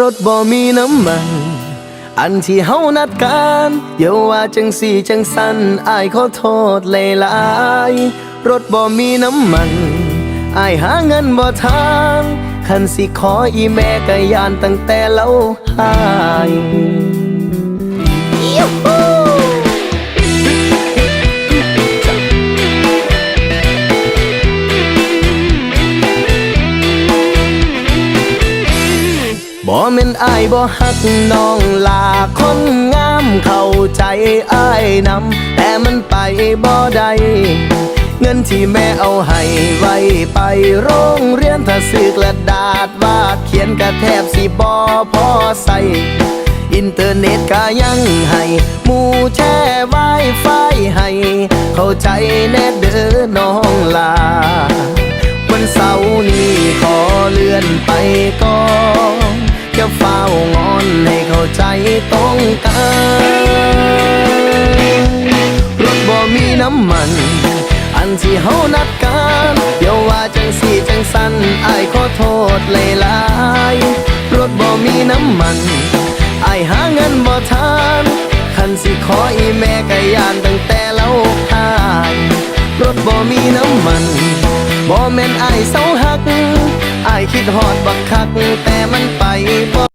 รถบ่มีน้ำมัน อันที่เฮานัดกันอย่าว่าจังสี่จังสันอายขอโทษหลายๆรถบ่มีน้ำมันอายหาเงินบ่ทางคันสิขออีแม่ก็ยานตั้งแต่เล่าหาย บ่แม่นอายบ่ฮักน้องลาคนงามเข้าใจอายนำแต่มันไปบ่ได้เงินที่แม่เอาให้ไว้ไปโรงเรียนถ้าซื้อกระดาษวาดเขียนกระแทบสิบ่พอใส่อินเทอร์เน็ตก็ยังให้หมู่แช่ไวไฟให้ เข้าใจแน่เด้อน้องลา จะเฝ้างอนให้เข้าใจตรงกันรถบ่มีน้ำมัน อันที่เฮานัดกันเดี๋ยวว่าจังสีจังสันอายขอโทษหลายๆรถบ่มีน้ำมันอายหาเงินบ่ทานคันสิขออีแม่ก็ยานตั้งแต่เล่าทายรถบ่มีน้ำมันบ่แม่นอายเศร้าหักายคิดหอดบักคักแต่มันไปบ่